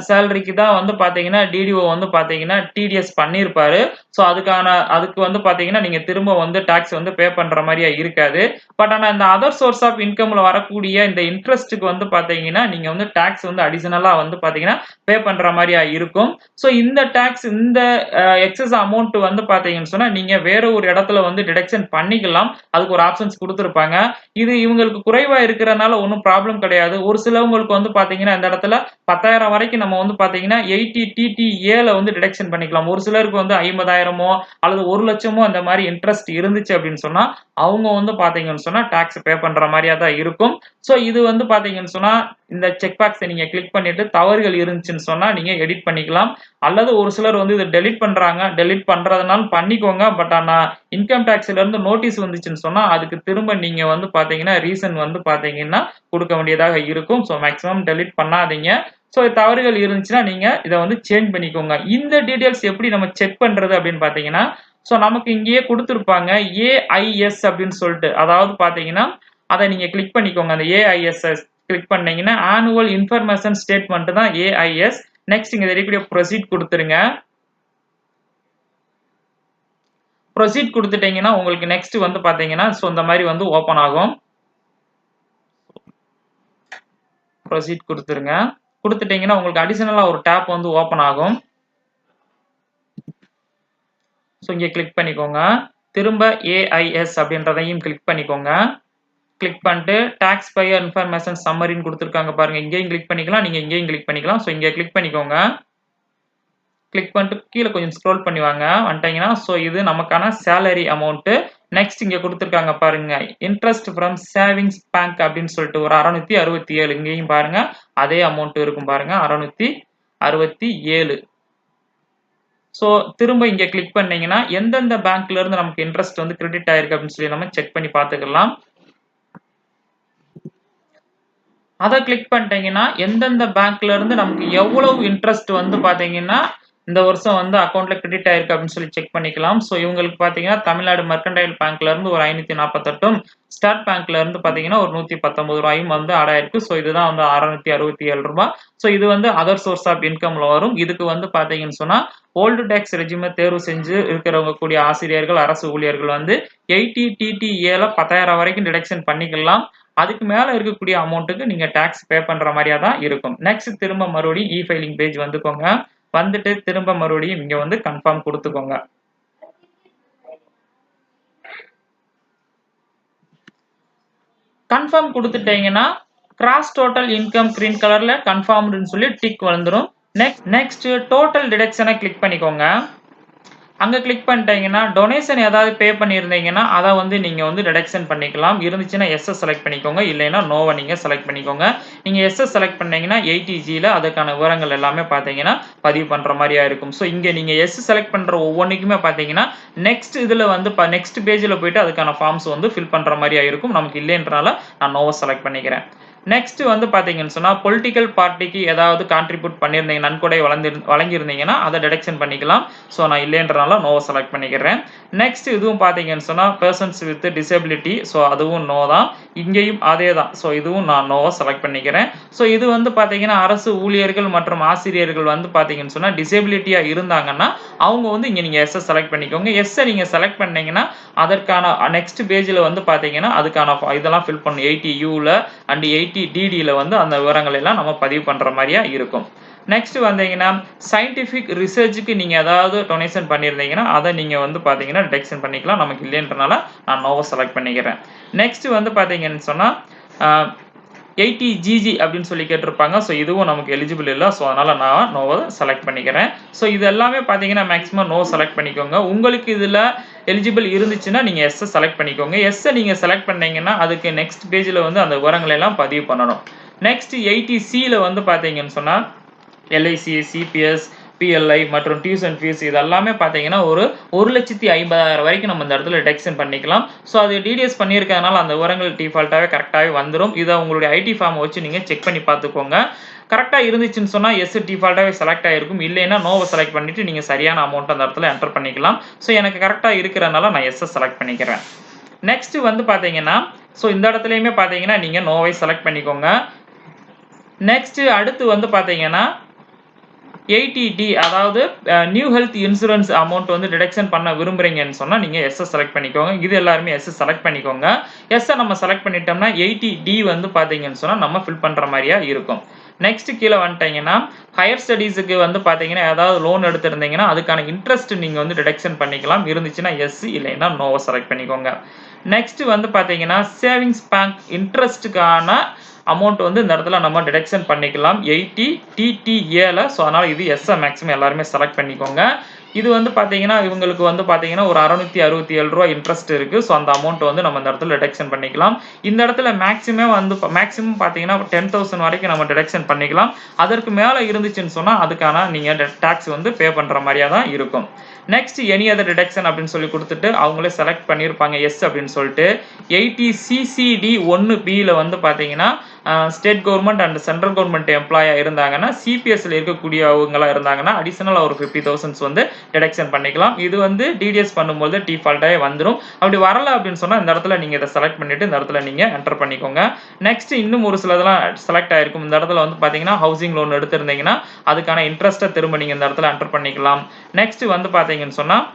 சேலரிக்கு uh, தான் வந்து பார்த்தீங்கன்னா டிடிஓ வந்து பார்த்தீங்கன்னா டிடிஎஸ் பண்ணியிருப்பாரு ஸோ அதுக்கான அதுக்கு வந்து பார்த்தீங்கன்னா நீங்கள் திரும்ப வந்து டேக்ஸ் வந்து பே பண்ணுற மாதிரியா இருக்காது. பட் ஆனால் இந்த அதர் சோர்ஸ் ஆஃப் இன்கம்ல வரக்கூடிய இந்த இன்ட்ரெஸ்ட்டுக்கு வந்து பார்த்தீங்கன்னா நீங்கள் வந்து டேக்ஸ் வந்து அடிஷனலாக வந்து பார்த்தீங்கன்னா பே பண்ணுற மாதிரியா இருக்கும். ஸோ இந்த டேக்ஸ் இந்த uh, எக்ஸஸ் அமௌண்ட் வந்து பார்த்தீங்கன்னு சொன்னால் நீங்கள் வேற ஒரு இடத்துல வந்து டிடக்ஷன் பண்ணிக்கலாம். அதுக்கு ஒரு ஆப்ஷன்ஸ் கொடுத்துருப்பாங்க. இது இவங்களுக்கு குறைவாக இருக்கிறனால ஒன்றும் ப்ராப்ளம் கிடையாது. ஒரு சிலவங்களுக்கு வந்து பார்த்தீங்கன்னா இந்த இடத்துல பத்தாயிரம் வரைக்கும் நம்ம வந்து பார்த்தீங்கன்னா எயிட்டி டிடிஏல வந்து டிடக்ஷன் பண்ணிக்கலாம். ஒரு சிலருக்கு வந்து ஐம்பதாயிரமோ அல்லது ஒரு லட்சமோ அந்த மாதிரி இன்ட்ரெஸ்ட் இருந்துச்சு அப்படின்னு சொன்னால் அவங்க வந்து பார்த்தீங்கன்னு சொன்னால் டேக்ஸ் பே பண்ணுற மாதிரியா தான் இருக்கும். ஸோ இது வந்து பார்த்தீங்கன்னு சொன்னால் இந்த செக் பாக்ஸை நீங்கள் கிளிக் பண்ணிட்டு தவறுகள் இருந்துச்சுன்னு சொன்னால் நீங்கள் எடிட் பண்ணிக்கலாம். அல்லது ஒரு சிலர் வந்து இதை டெலிட் பண்ணுறாங்க டெலிட் பண்ணுறதுனால பண்ணிக்கோங்க. பட் ஆனால் இன்கம் டேக்ஸ்லேருந்து நோட்டீஸ் வந்துச்சுன்னு சொன்னால் அதுக்கு திரும்ப நீங்கள் வந்து பார்த்தீங்கன்னா ரீசன் வந்து பார்த்தீங்கன்னா கொடுக்க வேண்டியதாக இருக்கும். ஸோ மேக்ஸிமம் டெலிட் பண்ணாதீங்க. ஸோ தவறுகள் இருந்துச்சுன்னா நீங்கள் இதை வந்து சேஞ்ச் பண்ணிக்கோங்க. இந்த டீட்டெயில்ஸ் எப்படி நம்ம செக் பண்ணுறது அப்படின்னு பார்த்தீங்கன்னா ஸோ நமக்கு இங்கேயே கொடுத்துருப்பாங்க ஏஐஎஸ் அப்படின்னு சொல்லிட்டு. அதாவது பார்த்தீங்கன்னா அதை நீங்கள் கிளிக் பண்ணிக்கோங்க. அந்த ஏஐஎஸ்எஸ் கிளிக் பண்ணீங்கன்னா ஆனுவல் இன்ஃபர்மேஷன் ஸ்டேட்மெண்ட் தான் ஏஐஎஸ் நெக்ஸ்ட் இங்கே தெரியக்கூடிய ப்ரொசீட் கொடுத்துருங்க. ப்ரொசீட் கொடுத்துட்டீங்கன்னா உங்களுக்கு நெக்ஸ்ட் வந்து பார்த்தீங்கன்னா ஸோ இந்த மாதிரி வந்து ஓப்பன் ஆகும். ப்ரொசீட் கொடுத்துருங்க. கொடுத்துட்டீங்கன்னா உங்களுக்கு அடிஷனலாக ஒரு டேப் வந்து ஓப்பன் ஆகும். ஸோ இங்கே கிளிக் பண்ணிக்கோங்க. திரும்ப ஏஐஎஸ் அப்படின்றதையும் கிளிக் பண்ணிக்கோங்க. கிளிக் பண்ணிட்டு டாக்ஸ் பையர் இன்ஃபர்மேஷன் சம்மரின்னு கொடுத்துருக்காங்க பாருங்க. இங்கேயும் கிளிக் பண்ணிக்கலாம் நீங்கள் இங்கேயும் கிளிக் பண்ணிக்கலாம். ஸோ இங்கே கிளிக் பண்ணிக்கோங்க. கிளிக் பண்ணிட்டு கீழே கொஞ்சம் ஸ்க்ரோல் பண்ணி வாங்க. வந்துட்டீங்கன்னா ஸோ இது நமக்கான சேலரி அமௌண்ட்டு நெக்ஸ்ட் இங்கே கொடுத்துருக்காங்க பாருங்க. இன்ட்ரெஸ்ட் ஃப்ரம் சேவிங்ஸ் பேங்க் அப்படின்னு சொல்லிட்டு ஒரு அறுநூத்தி அறுபத்தி ஏழு. இங்கேயும் பாருங்க. அதே அமௌண்ட் இருக்கும் பாருங்க. அறுநூத்தி அறுபத்தி ஏழு. ஸோ திரும்ப இங்கே கிளிக் பண்ணீங்கன்னா எந்தெந்த பேங்க்ல இருந்து நமக்கு இன்ட்ரெஸ்ட் வந்து கிரெடிட் ஆயிருக்கு அப்படின்னு சொல்லி நம்ம செக் பண்ணி பார்த்துக்கலாம். அதை கிளிக் பண்ணிட்டீங்கன்னா எந்தெந்த பேங்க்ல இருந்து நமக்கு எவ்வளவு இன்ட்ரெஸ்ட் வந்து பாத்தீங்கன்னா இந்த வருஷம் வந்து அக்கௌண்ட்ல கிரெடிட் ஆயிருக்கு அப்படின்னு சொல்லி செக் பண்ணிக்கலாம். ஸோ இவங்களுக்கு பாத்தீங்கன்னா தமிழ்நாடு மெர்கன்டைல் பேங்க்ல இருந்து ஒரு ஐநூத்தி நாற்பத்தெட்டும் ஸ்டார்ட் பேங்க்ல இருந்து பாத்தீங்கன்னா ஒரு நூத்தி பத்தொன்பது ரூபாயும் வந்து ஆட் ஆயிருக்கு. ஸோ இதுதான் வந்து அறுநூத்தி அறுபத்தி ஏழு ரூபாய். ஸோ இது வந்து அதர் சோர்ஸ் ஆஃப் இன்கம்ல வரும். இதுக்கு வந்து பாத்தீங்கன்னு சொன்னா ஓல்டு டேக்ஸ் ரெஜிமை தேர்வு செஞ்சு இருக்கிறவங்க கூடிய ஆசிரியர்கள் அரசு ஊழியர்கள் வந்து எயிட்டி டிடிஏல பத்தாயிரம் வரைக்கும் டிடக்ஷன் பண்ணிக்கலாம். அதுக்கு மேல இருக்கக்கூடிய அமௌண்ட்டுக்கு நீங்க டாக்ஸ் பே பண்ற மாதிரியா தான் இருக்கும். நெக்ஸ்ட் திரும்ப மறுபடியும் இ ஃபைலிங் பேஜ் வந்துக்கோங்க. வந்துட்டு திரும்ப மறுபடியும் இங்க வந்து கன்ஃபார்ம் கொடுத்துக்கோங்க. கன்ஃபார்ம் கொடுத்துட்டீங்கன்னா கிராஸ் டோட்டல் இன்கம் கிரீன் கலர்ல கன்ஃபார்ம்டுன்னு சொல்லி டிக் வந்துடும் நெக்ஸ்ட் நெக்ஸ்ட் டோட்டல் டிடக்ஷனை கிளிக் பண்ணிக்கோங்க. அங்கே கிளிக் பண்ணிட்டீங்கன்னா டொனேஷன் ஏதாவது பே பண்ணியிருந்தீங்கன்னா அதை வந்து நீங்கள் வந்து டிடக்ஷன் பண்ணிக்கலாம். இருந்துச்சுன்னா எஸ்எஸ் செலக்ட் பண்ணிக்கோங்க. இல்லைன்னா நோவை நீங்கள் செலக்ட் பண்ணிக்கோங்க. நீங்கள் எஸ்எஸ் செலக்ட் பண்ணிங்கன்னா எயிட்டிஜியில் அதுக்கான விவரங்கள் எல்லாமே பார்த்தீங்கன்னா பதிவு பண்ணுற மாதிரியா இருக்கும். ஸோ இங்கே நீங்கள் எஸ் செலக்ட் பண்ணுற ஒவ்வொன்றுக்குமே பார்த்தீங்கன்னா நெக்ஸ்ட் இதில் வந்து நெக்ஸ்ட் பேஜில் போயிட்டு அதுக்கான ஃபார்ம்ஸ் வந்து ஃபில் பண்ணுற மாதிரியா இருக்கும். நமக்கு இல்லைன்றனால நான் நோவை செலக்ட் பண்ணிக்கிறேன். நெக்ஸ்ட் வந்து பார்த்தீங்கன்னு சொன்னால் பொலிட்டிக்கல் பார்ட்டிக்கு ஏதாவது கான்ட்ரிபியூட் பண்ணியிருந்தீங்க நன்கொடை வளர்ந்து வழங்கியிருந்தீங்கன்னா அதை டிடெக்ஷன் பண்ணிக்கலாம். ஸோ நான் இல்லைன்றனால நோவை செலக்ட் பண்ணிக்கிறேன். நெக்ஸ்ட் இதுவும் பார்த்தீங்கன்னு சொன்னால் பர்சன்ஸ் வித் டிசபிலிட்டி ஸோ அதுவும் நோ தான். இங்கேயும் அதே தான். ஸோ இதுவும் நான் நோவை செலக்ட் பண்ணிக்கிறேன். ஸோ இது வந்து பார்த்தீங்கன்னா அரசு ஊழியர்கள் மற்றும் ஆசிரியர்கள் வந்து பார்த்தீங்கன்னு சொன்னால் டிசபிலிட்டியாக இருந்தாங்கன்னா அவங்க வந்து இங்கே நீங்கள் எஸ்ஸை செலக்ட் பண்ணிக்கோங்க. எஸ்ஸை நீங்கள் செலக்ட் பண்ணீங்கன்னா அதற்கான நெக்ஸ்ட் பேஜில் வந்து பார்த்தீங்கன்னா அதுக்கான இதெல்லாம் ஃபில் பண்ணும் எயிட்டி யூவில் அண்ட் எயிட்டி டிடியில் வந்து அந்த விவரங்கள் எல்லாம் நம்ம பதிவு பண்ணுற மாதிரியா இருக்கும். நெக்ஸ்ட் வந்தீங்கன்னா சயின்டிஃபிக் ரிசர்ச்சுக்கு நீங்கள் ஏதாவது டொனேஷன் பண்ணியிருந்தீங்கன்னா அதை நீங்கள் வந்து பார்த்தீங்கன்னா டிடெக்ஷன் பண்ணிக்கலாம். நமக்கு இல்லைன்றனால நான் நோவை செலக்ட் பண்ணிக்கிறேன். நெக்ஸ்ட் வந்து பார்த்தீங்கன்னு சொன்னால் எயிட்டி ஜிஜி அப்படின்னு சொல்லி கேட்டிருப்பாங்க. ஸோ இதுவும் நமக்கு எலிஜிபிள் இல்லை. ஸோ அதனால் நான் நோவை செலக்ட் பண்ணிக்கிறேன். ஸோ இது எல்லாமே பார்த்தீங்கன்னா மேக்ஸிமம் நோ செலக்ட் பண்ணிக்கோங்க. உங்களுக்கு இதில் எலிஜிபிள் இருந்துச்சுன்னா நீங்கள் எஸ்ஸை செலக்ட் பண்ணிக்கோங்க. எஸ்ஸை நீங்கள் செலக்ட் பண்ணீங்கன்னா அதுக்கு நெக்ஸ்ட் பேஜில் வந்து அந்த விவரங்களை எல்லாம் பதிவு பண்ணணும். நெக்ஸ்ட் எயிட்டி சியில் வந்து பார்த்தீங்கன்னு சொன்னால் எல்ஐசி சிபிஎஸ் பிஎல்ஐ மற்றும் டியூஷன் ஃபீஸ் இது எல்லாமே பார்த்தீங்கன்னா ஒரு ஒரு லட்சத்தி ஐம்பதாயிரம் வரைக்கும் நம்ம இந்த இடத்துல டிடெக்ஷன் பண்ணிக்கலாம். ஸோ அது டிடிஎஸ் பண்ணியிருக்கறதுனால அந்த விவரங்கள் டிஃபால்ட்டாகவே கரெக்டாகவே வந்துடும் இதை உங்களுடைய ஐடி ஃபார்ம் வச்சு நீங்கள் செக் பண்ணி பார்த்துக்கோங்க. கரெக்டாக இருந்துச்சுன்னு சொன்னால் எஸ் டிஃபால்ட்டாகவே செலக்ட் ஆகிருக்கும் இல்லைன்னா நோவை செலக்ட் பண்ணிவிட்டு நீங்கள் சரியான அமௌண்ட் அந்த இடத்துல என்டர் பண்ணிக்கலாம். ஸோ எனக்கு கரெக்டாக இருக்கிறனால நான் எஸ்ஸை செலக்ட் பண்ணிக்கிறேன். நெக்ஸ்ட் வந்து பார்த்தீங்கன்னா ஸோ இந்த இடத்துலையுமே பார்த்தீங்கன்னா நீங்கள் நோவை செலக்ட் பண்ணிக்கோங்க. நெக்ஸ்ட் அடுத்து வந்து பார்த்தீங்கன்னா எயிட்டி டி அதாவது நியூ ஹெல்த் இன்சூரன்ஸ் அமௌண்ட் வந்து டிடக்ஷன் பண்ண விரும்புறீங்கன்னு சொன்னால் நீங்கள் எஸ்ஸை செலக்ட் பண்ணிக்கோங்க. இது எல்லாருமே எஸ்ஸை செலக்ட் பண்ணிக்கோங்க. எஸ்ஸை நம்ம செலக்ட் பண்ணிட்டோம்னா எயிட்டி டி வந்து பார்த்தீங்கன்னு சொன்னால் நம்ம ஃபில் பண்ணுற மாதிரியா இருக்கும். நெக்ஸ்ட் கீழே வந்துட்டீங்கன்னா ஹையர் ஸ்டடீஸுக்கு வந்து பார்த்தீங்கன்னா ஏதாவது லோன் எடுத்திருந்தீங்கன்னா அதுக்கான இன்ட்ரெஸ்ட் நீங்கள் வந்து டிடக்ஷன் பண்ணிக்கலாம். இருந்துச்சுன்னா எஸ் இல்லைன்னா நோவை செலக்ட் பண்ணிக்கோங்க. நெக்ஸ்ட் வந்து பார்த்தீங்கன்னா சேவிங்ஸ் பேங்க் இன்ட்ரெஸ்ட்டுக்கான அமௌண்ட் வந்து இந்த இடத்துல நம்ம டிடெக்ஷன் பண்ணிக்கலாம். எயிட்டி டிடிஏல ஸோ அதனால் இது எஸ்ஸை மேக்ஸிமம் எல்லாருமே செலக்ட் பண்ணிக்கோங்க. இது வந்து பார்த்தீங்கன்னா இவங்களுக்கு வந்து பார்த்தீங்கன்னா ஒரு அறுநூத்தி அறுபத்தி ஏழு ரூபா இன்ட்ரெஸ்ட் இருக்குது ஸோ அந்த அமௌண்ட் வந்து நம்ம இந்த இடத்துல டிடெக்ஷன் பண்ணிக்கலாம். இந்த இடத்துல மேக்ஸிமம் வந்து மேக்ஸிமம் பார்த்தீங்கன்னா டென் தௌசண்ட் வரைக்கும் நம்ம டிடக்ஷன் பண்ணிக்கலாம். அதற்கு மேலே இருந்துச்சுன்னு சொன்னால் அதுக்கான நீங்கள் டேக்ஸ் வந்து பே பண்ணுற மாதிரியாக தான் இருக்கும். நெக்ஸ்ட் எனி அதர் டிடக்ஷன் அப்படின்னு சொல்லி கொடுத்துட்டு அவங்களே செலக்ட் பண்ணியிருப்பாங்க எஸ் அப்படின்னு சொல்லிட்டு. எயிட்டி சிசிடி ஒன்று பியில் வந்து பார்த்தீங்கன்னா state government and central government எம்ப்ளாயாக இருந்தாங்கன்னா சிபிஎஸ்ல இருக்கக்கூடியவங்களா இருந்தாங்கன்னா அடிஷனலாக ஒரு ஃபிஃப்டி தௌசண்ட்ஸ் வந்து டிடக்ஷன் பண்ணிக்கலாம். இது வந்து டிடிஎஸ் பண்ணும்போது டிஃபால்ட்டாகவே வந்துடும் அப்படி வரல அப்படின்னு சொன்னால் இந்த இடத்துல நீங்கள் இதை செலக்ட் பண்ணிட்டு இந்த இடத்துல நீங்கள் என்டர் பண்ணிக்கோங்க. நெக்ஸ்ட் இன்னும் ஒரு சிலதெல்லாம் செலக்ட் ஆயிருக்கும். இந்த இடத்துல வந்து பார்த்தீங்கன்னா ஹவுசிங் லோன் எடுத்திருந்தீங்கன்னா அதுக்கான இன்ட்ரெஸ்ட்டை திரும்ப நீங்கள் இந்த இடத்துல என்டர் பண்ணிக்கலாம். நெக்ஸ்ட் வந்து பார்த்தீங்கன்னு சொன்னால்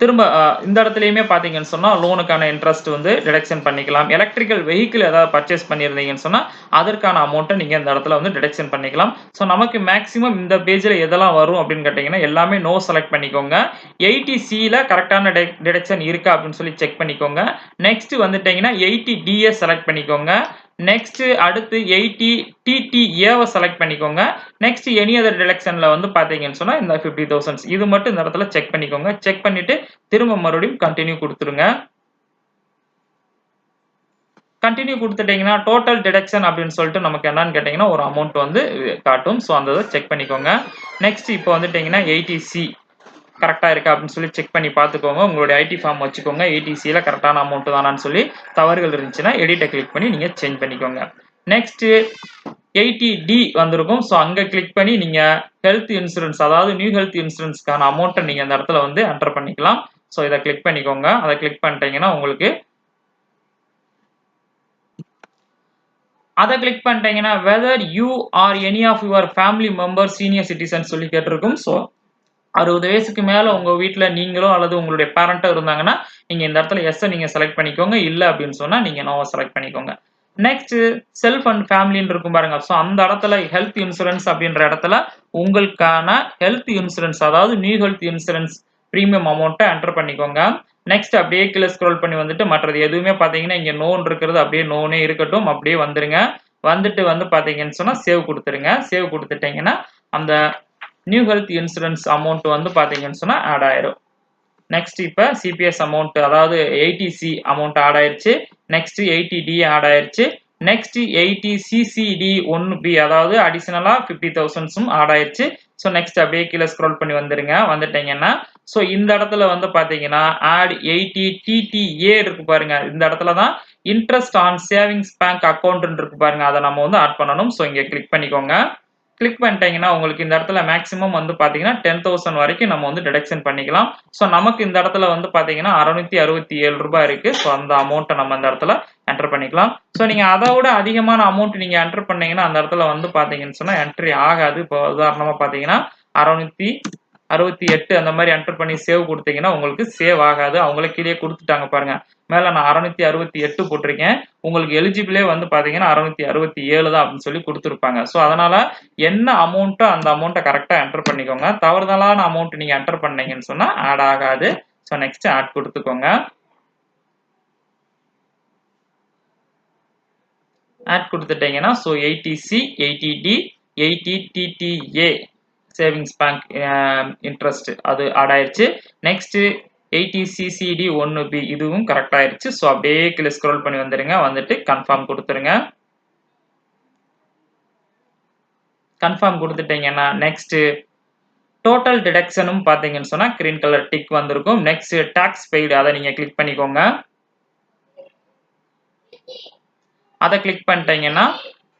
திரும்ப இந்த இடத்துலையுமே பார்த்தீங்கன்னு சொன்னால் லோனுக்கான இன்ட்ரெஸ்ட் வந்து டிடெக்ஷன் பண்ணிக்கலாம். எலக்ட்ரிக்கல் வெஹிக்கிள் ஏதாவது பர்ச்சேஸ் பண்ணியிருந்தீங்கன்னு சொன்னால் அதற்கான அமௌண்ட்டை நீங்கள் இந்த இடத்துல வந்து டிடெக்ஷன் பண்ணிக்கலாம். ஸோ நமக்கு மேக்ஸிமம் இந்த பேஜில் எதெல்லாம் வரும் அப்படின்னு கேட்டிங்கன்னா எல்லாமே நோ செலக்ட் பண்ணிக்கோங்க. எயிட்டி சியில் கரெக்டான டிடெக்ஷன் இருக்கா அப்படின்னு சொல்லி செக் பண்ணிக்கோங்க. நெக்ஸ்ட் வந்துட்டிங்கன்னா எயிட்டி டிஎஸ் செலக்ட் பண்ணிக்கோங்க. நெக்ஸ்ட் அடுத்து எயிட்டி டிடி ஏவை செலக்ட் பண்ணிக்கோங்க. நெக்ஸ்ட் எனி அதர் டிடெக்ஷனில் வந்து பார்த்தீங்கன்னு சொன்னால் இந்த ஃபிஃப்டி தௌசண்ட்ஸ் இது மட்டும் இந்த இடத்துல செக் பண்ணிக்கோங்க. செக் பண்ணிட்டு திரும்ப மறுபடியும் கண்டினியூ கொடுத்துருங்க. கண்டினியூ கொடுத்துட்டீங்கன்னா டோட்டல் டிடெக்ஷன் அப்படின்னு சொல்லிட்டு நமக்கு என்னன்னு கேட்டிங்கன்னா ஒரு அமௌண்ட் வந்து காட்டும். ஸோ அந்த இதை செக் பண்ணிக்கோங்க. நெக்ஸ்ட் இப்போ வந்துட்டிங்கன்னா எயிட்டி சி கரெக்டாக இருக்கா அப்படின்னு சொல்லி செக் பண்ணி பார்த்துக்கோங்க. உங்களுடைய ஐடி ஃபார்ம் வச்சுக்கோங்க. ஏடிசியில் கரெக்டான அமௌண்ட் தானான்னு சொல்லி தவறுகள் இருந்துச்சுன்னா எடிட்டை கிளிக் பண்ணி நீங்கள் சேஞ்ச் பண்ணிக்கோங்க. நெக்ஸ்ட்டு எயிட்டி டி வந்திருக்கும். ஸோ அங்கே கிளிக் பண்ணி நீங்கள் ஹெல்த் இன்சூரன்ஸ் அதாவது நியூ ஹெல்த் இன்சூரன்ஸ்க்கான அமௌண்ட்டை நீங்கள் அந்த இடத்துல வந்து என்டர் பண்ணிக்கலாம். ஸோ இதை கிளிக் பண்ணிக்கோங்க. அதை கிளிக் பண்ணிட்டீங்கன்னா உங்களுக்கு அதை கிளிக் பண்ணிட்டீங்கன்னா whether you are any of your family member senior citizen சொல்லி கேட்டிருக்கும். ஸோ அறுபது வயசுக்கு மேலே உங்கள் வீட்டில் நீங்களோ அல்லது உங்களுடைய பேரண்ட்டோ இருந்தாங்கன்னா நீங்கள் இந்த இடத்துல எஸ்ஸை நீங்கள் செலக்ட் பண்ணிக்கோங்க. இல்லை அப்படின்னு சொன்னால் நீங்கள் நோவை செலக்ட் பண்ணிக்கோங்க. நெக்ஸ்ட் செல்ஃப் அண்ட் ஃபேமிலின்னு இருக்கும் பாருங்க. ஸோ அந்த இடத்துல ஹெல்த் இன்சூரன்ஸ் அப்படின்ற இடத்துல உங்களுக்கான ஹெல்த் இன்சூரன்ஸ் அதாவது நியூ ஹெல்த் இன்சூரன்ஸ் ப்ரீமியம் அமௌண்ட்டை என்டர் பண்ணிக்கோங்க. நெக்ஸ்ட் அப்படியே கீழே ஸ்க்ரோல் பண்ணி வந்துட்டு மற்றது எதுவுமே பார்த்தீங்கன்னா இங்கே நோன் இருக்கிறது அப்படியே நோனே இருக்கட்டும். அப்படியே வந்துருங்க. வந்துட்டு வந்து பார்த்தீங்கன்னு சொன்னால் சேவ் கொடுத்துருங்க. சேவ் கொடுத்துட்டீங்கன்னா அந்த நியூ ஹெல்த் இன்சூரன்ஸ் அமௌண்ட் வந்து பார்த்தீங்கன்னு சொன்னால் ஆட் ஆயிரும். நெக்ஸ்ட் இப்போ சிபிஎஸ் அமௌண்ட் அதாவது எயிட்டி சி அமௌண்ட் ஆட் ஆயிருச்சு. நெக்ஸ்ட் எயிட்டி டி ஆட் ஆயிடுச்சு நெக்ஸ்ட் எயிட்டி சிசிடி ஒன்று பி அதாவது அடிஷனலாக ஃபிஃப்டி தௌசண்ட்ஸும் ஆட் ஆயிருச்சு. ஸோ நெக்ஸ்ட் அப்படியே கீழே ஸ்க்ரோல் பண்ணி வந்துருங்க. வந்துட்டீங்கன்னா ஸோ இந்த இடத்துல வந்து பார்த்தீங்கன்னா ஆட் எயிட்டி டிடிஏ இருக்கு பாருங்க. இந்த இடத்துல தான் interest on savings bank account இருக்கு பாருங்க. அதை நம்ம வந்து ஆட் பண்ணணும். ஸோ இங்கே கிளிக் பண்ணிக்கோங்க. கிளிக் பண்ணிட்டீங்கன்னா உங்களுக்கு இந்த இடத்துல மேக்ஸிமம் வந்து பார்த்தீங்கன்னா டென் தௌசண்ட் வரைக்கும் நம்ம வந்து டிடக்ஷன் பண்ணிக்கலாம். ஸோ நமக்கு இந்த இடத்துல வந்து பார்த்தீங்கன்னா அறுநூத்தி அறுபத்தி ஏழு ரூபாய் இருக்கு. ஸோ அந்த அமௌண்ட்டை நம்ம இந்த இடத்துல என்டர் பண்ணிக்கலாம். ஸோ நீங்கள் அதை விட அதிகமான அமௌண்ட் நீங்கள் என்டர் பண்ணீங்கன்னா அந்த இடத்துல வந்து பார்த்தீங்கன்னு சொன்னால் என்ட்ரி ஆகாது. இப்போ உதாரணமாக பார்த்தீங்கன்னா அறுநூத்தி அறுபத்தி எட்டு அந்த மாதிரி என்டர் பண்ணி சேவ் கொடுத்தீங்கன்னா உங்களுக்கு சேவ் ஆகாது. அவங்களே கீழே கொடுத்துட்டாங்க பாருங்க. மேலே நான் அறுநூத்தி அறுபத்தி எட்டு போட்டிருக்கேன். உங்களுக்கு எலிஜிபிளே வந்து பார்த்தீங்கன்னா அறுநூத்தி அறுபத்தி ஏழு தான் அப்படின்னு சொல்லி கொடுத்துருப்பாங்க. ஸோ அதனால என்ன அமௌண்ட்டோ அந்த அமௌண்ட்டை கரெக்டாக என்டர் பண்ணிக்கோங்க. தவறுதலான அமௌண்ட் நீங்கள் என்டர் பண்ணீங்கன்னு சொன்னால் ஆட் ஆகாது. ஸோ நெக்ஸ்ட் ஆட் கொடுத்துக்கோங்க. ஆட் கொடுத்துட்டீங்கன்னா so eighty C eighty D eighty TTA savings bank interest அது ஆட் ஆயிடுச்சு நெக்ஸ்ட் எயிட்டி சிசிடி ஒன்று பி இதுவும் கரெக்ட் ஆயிடுச்சு ஸோ அப்படியே கீழே ஸ்க்ரோல் பண்ணி வந்துடுங்க வந்துட்டு கன்ஃபார்ம் கொடுத்துருங்க. கன்ஃபார்ம் கொடுத்துட்டீங்கன்னா நெக்ஸ்ட்டு டோட்டல் டிடக்ஷனும் பார்த்தீங்கன்னு சொன்னால் க்ரீன் கலர் டிக் வந்திருக்கும். நெக்ஸ்ட் டேக்ஸ் பெய்டு அதை நீங்கள் கிளிக் பண்ணிக்கோங்க. அதை கிளிக் பண்ணிட்டீங்கன்னா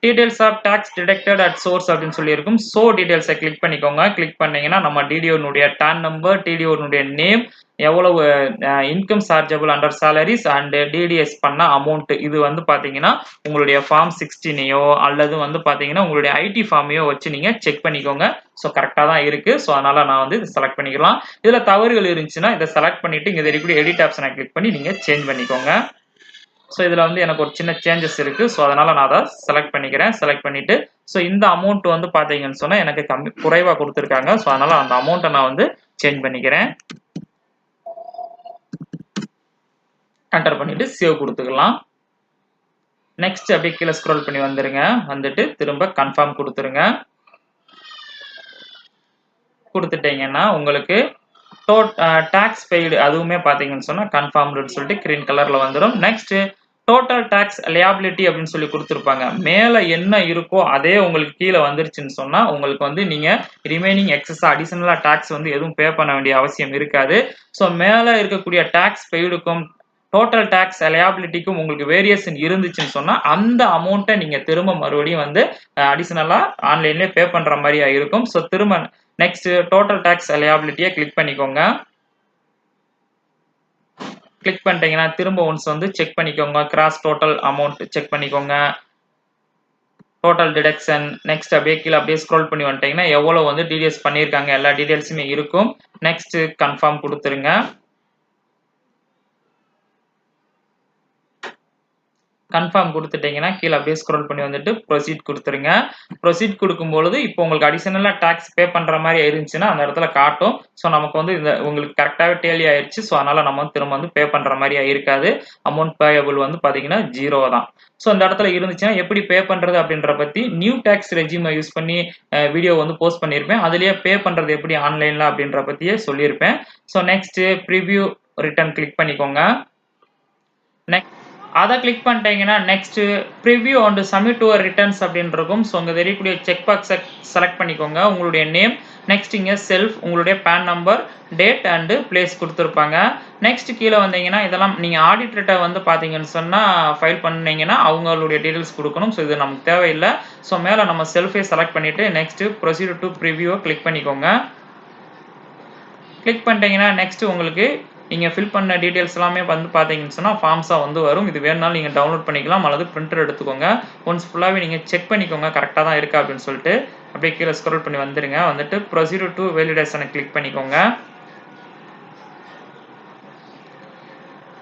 details of tax deducted at source அப்படின்னு சொல்லியிருக்கும். ஸோ டீடைல்ஸை கிளிக் பண்ணிக்கோங்க. கிளிக் பண்ணீங்கன்னா நம்ம டிடிஓனுடைய டான் நம்பர் டிடிஓனுடைய நேம் எவ்வளவு income chargeable under salaries and TDS பண்ண அமௌண்ட் இது வந்து பார்த்தீங்கன்னா உங்களுடைய ஃபார்ம் சிக்ஸ்டீனையோ அல்லது வந்து பார்த்தீங்கன்னா உங்களுடைய ஐடி ஃபார்மையோ வச்சு நீங்கள் செக் பண்ணிக்கோங்க. ஸோ கரெக்டாக தான் இருக்கு. ஸோ அதனால நான் வந்து இதை செலக்ட் பண்ணிக்கலாம். இதில் தவறுகள் இருந்துச்சுன்னா இதை செலக்ட் பண்ணிட்டு இங்கே தெரியக்கூடிய எடிட் ஆப்ஷனை கிளிக் பண்ணி நீங்கள் சேஞ்ச் பண்ணிக்கோங்க. ஸோ இதில் வந்து எனக்கு ஒரு சின்ன சேஞ்சஸ் இருக்குது ஸோ அதனால் நான் அதை செலக்ட் பண்ணிக்கிறேன். செலக்ட் பண்ணிவிட்டு ஸோ இந்த அமௌண்ட் வந்து பார்த்தீங்கன்னு சொன்னால் எனக்கு கம்மி குறைவாக கொடுத்துருக்காங்க. ஸோ அதனால் அந்த அமௌண்ட்டை நான் வந்து சேஞ்ச் பண்ணிக்கிறேன். என்டர் பண்ணிவிட்டு சேவ் கொடுத்துக்கலாம். நெக்ஸ்ட் அப்படியே கீழே ஸ்க்ரோல் பண்ணி வந்துருங்க. வந்துட்டு திரும்ப கன்ஃபார்ம் கொடுத்துருங்க. கொடுத்துட்டீங்கன்னா உங்களுக்கு டாக்ஸ் பெய்டு uh, அதுவுமே பார்த்தீங்கன்னு சொன்னால் கன்ஃபார்ம்டுன்னு சொல்லிட்டு க்ரீன் கலரில் வந்துடும் நெக்ஸ்ட்டு டோட்டல் டாக்ஸ் லியாபிலிட்டி அப்படின்னு சொல்லி கொடுத்துருப்பாங்க. மேலே என்ன இருக்கோ அதே உங்களுக்கு கீழே வந்துருச்சுன்னு சொன்னால் உங்களுக்கு வந்து நீங்கள் ரிமைனிங் எக்ஸஸ் அடிஷனலாக டாக்ஸ் வந்து எதுவும் பே பண்ண வேண்டிய அவசியம் இருக்காது. ஸோ மேலே இருக்கக்கூடிய டாக்ஸ் பெய்டுக்கும் டோட்டல் டேக்ஸ் லியாபிலிட்டிக்கும் உங்களுக்கு வேரியேஷன் இருந்துச்சுன்னு சொன்னால் அந்த அமௌண்ட்டை நீங்கள் திரும்ப மறுபடியும் வந்து அடிஷ்னலாக ஆன்லைன்லேயே பே பண்ணுற மாதிரியாக இருக்கும். ஸோ திரும்ப நெக்ஸ்ட் டோட்டல் டேக்ஸ் லியாபிலிட்டியை கிளிக் பண்ணிக்கோங்க. கிளிக் பண்ணிட்டீங்கன்னா திரும்ப ஒன்ஸ் வந்து செக் பண்ணிக்கோங்க. கிராஸ் டோட்டல் அமௌண்ட் செக் பண்ணிக்கோங்க. டோட்டல் டிடக்ஷன் நெக்ஸ்ட் அப்படியே கீழே அப்படியே ஸ்க்ரோல் பண்ணி வந்துட்டீங்கன்னா எவ்வளோ வந்து டீடைல்ஸ் பண்ணியிருக்காங்க எல்லா டீடைல்ஸுமே இருக்கும். நெக்ஸ்ட் கன்ஃபார்ம் கொடுத்துருங்க. கன்ஃபார்ம் கொடுத்துட்டீங்கன்னா கீழே அப்படியே ஸ்க்ரோல் பண்ணி வந்துட்டு ப்ரொசீட் கொடுத்துருங்க. ப்ரொசீட் கொடுக்கும்பொழுது இப்போ உங்களுக்கு அடிஷனலாக டேக்ஸ் பே பண்ணுற மாதிரி இருந்துச்சுன்னா அந்த இடத்துல காட்டும். ஸோ நமக்கு வந்து இந்த உங்களுக்கு கரெக்டாகவே டேலி ஆயிடுச்சு ஸோ அதனால் நம்ம வந்து திரும்ப வந்து பே பண்ணுற மாதிரி இருக்காது அமௌண்ட் பேயபிள் வந்து பார்த்தீங்கன்னா ஜீரோ தான். ஸோ அந்த இடத்துல இருந்துச்சுன்னா எப்படி பே பண்ணுறது அப்படின்ற பற்றி நியூ டேக்ஸ் ரெஜியூமை யூஸ் பண்ணி வீடியோ வந்து போஸ்ட் பண்ணியிருப்பேன். அதுலேயே பே பண்ணுறது எப்படி ஆன்லைனில் அப்படின்ற பற்றியே சொல்லியிருப்பேன். So next preview return click பண்ணிக்கோங்க. நெக்ஸ்ட் அதை கிளிக் பண்ணிட்டீங்கன்னா next preview and submit your returns அப்படின்னு இருக்கும். ஸோ அங்கே தெரியக்கூடிய செக் பாக்ஸை செலக்ட் பண்ணிக்கோங்க. உங்களுடைய நேம் நெக்ஸ்ட் இங்கே செல்ஃப் உங்களுடைய PAN number date and place கொடுத்துருப்பாங்க. நெக்ஸ்ட் கீழே வந்தீங்கன்னா இதெல்லாம் நீங்கள் ஆடிட்டர்கிட்ட வந்து பார்த்தீங்கன்னு சொன்னால் ஃபைல் பண்ணீங்கன்னா அவங்களுடைய டீட்டெயில்ஸ் கொடுக்கணும். ஸோ இது நமக்கு தேவையில்லை. ஸோ மேலே நம்ம செல்ஃபே செலக்ட் பண்ணிவிட்டு நெக்ஸ்ட்டு ப்ரொசீடர் டு ப்ரிவியூவை கிளிக் பண்ணிக்கோங்க. கிளிக் பண்ணிட்டீங்கன்னா நெக்ஸ்ட் உங்களுக்கு நீங்கள் ஃபில் பண்ண டீட்டெயில்ஸ் எல்லாமே வந்து பார்த்தீங்கன்னு சொன்னால் ஃபார்ம்ஸாக வந்து வரும். இது வேணுனாலும் நீங்கள் டவுன்லோட் பண்ணிக்கலாம். அல்லது பிரிண்டர் எடுத்துக்கோங்க. ஒன்ஸ் ஃபுல்லாகவே நீங்கள் செக் பண்ணிக்கோங்க. கரெக்டாக தான் இருக்கா அப்படின்னு சொல்லிட்டு அப்படியே கீழே ஸ்க்ரோல் பண்ணி வந்துடுங்க வந்துட்டு ப்ரொசீடியூர் டு வேலிடேஷனை கிளிக் பண்ணிக்கோங்க.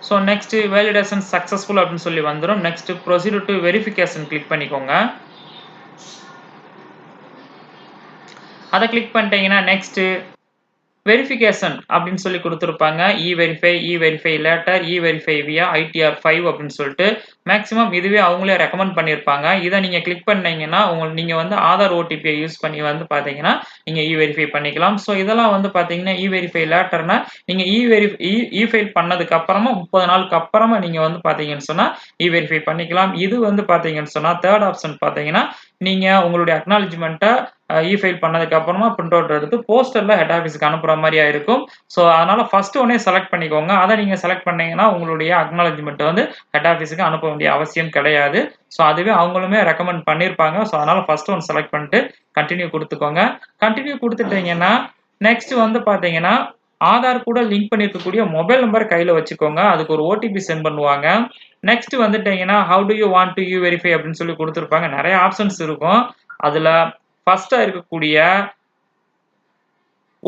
ஸோ நெக்ஸ்ட் வேலிடேஷன் சக்ஸஸ்ஃபுல் அப்படின்னு சொல்லி வந்துடும் next proceed to verification click பண்ணிக்கோங்க. அதை கிளிக் பண்ணிட்டீங்கன்னா நெக்ஸ்ட்டு வெரிஃபிகேஷன் அப்படின்னு சொல்லி கொடுத்துருப்பாங்க. E verify e verify later e verify via ITR five அப்படின்னு சொல்லிட்டு மேக்ஸிமம் இதுவே அவங்களே ரெக்கமெண்ட் பண்ணியிருப்பாங்க. இதை நீங்கள் கிளிக் பண்ணீங்கன்னா உங்களுக்கு நீங்கள் வந்து ஆதார் ஓடிபியை யூஸ் பண்ணி வந்து பார்த்தீங்கன்னா நீங்கள் இ வெரிஃபை பண்ணிக்கலாம். ஸோ இதெல்லாம் வந்து பார்த்தீங்கன்னா இ வெரிஃபை லேட்டர்னா நீங்கள் இ வெரி இ ஃபைல் பண்ணதுக்கு அப்புறமா முப்பது நாளுக்கு அப்புறமா நீங்கள் வந்து பார்த்தீங்கன்னு சொன்னால் இ வெரிஃபை பண்ணிக்கலாம். இது வந்து பார்த்தீங்கன்னு சொன்னால் தேர்ட் ஆப்ஷன் பார்த்தீங்கன்னா நீங்கள் உங்களுடைய அக்னாலஜ்மெண்ட்டை இ ஃபைல் பண்ணதுக்கு அப்புறமா பிரிண்ட் அவுட் எடுத்து போஸ்டரில் ஹெட் ஆஃபீஸுக்கு அனுப்புகிற மாதிரியா இருக்கும். ஸோ அதனால் ஃபஸ்ட்டு ஒன்னே செலக்ட் பண்ணிக்கோங்க. அதை நீங்கள் செலக்ட் பண்ணீங்கன்னா உங்களுடைய அக்னாலஜ்மெண்ட் வந்து ஹெட் ஆஃபீஸுக்கு அனுப்ப வேண்டிய அவசியம் கிடையாது. ஸோ அதுவே அவங்களுமே ரெக்கமெண்ட் பண்ணியிருப்பாங்க ஸோ அதனால் ஃபஸ்ட்டு ஒன் செலக்ட் பண்ணிட்டு கண்டினியூ கொடுத்துக்கோங்க. கண்டினியூ கொடுத்துட்டீங்கன்னா நெக்ஸ்ட் வந்து பார்த்தீங்கன்னா ஆதார் கூட லிங்க் பண்ணியிருக்கக்கூடிய மொபைல் நம்பர் கையில் வச்சுக்கோங்க. அதுக்கு ஒரு ஓடிபி சென்ட் பண்ணுவாங்க. நெக்ஸ்ட் வந்துட்டீங்கன்னா how do you want to you verify அப்படின்னு சொல்லி கொடுத்துருப்பாங்க. நிறைய ஆப்ஷன்ஸ் இருக்கும். அதில் ஃபஸ்ட்டாக இருக்கக்கூடிய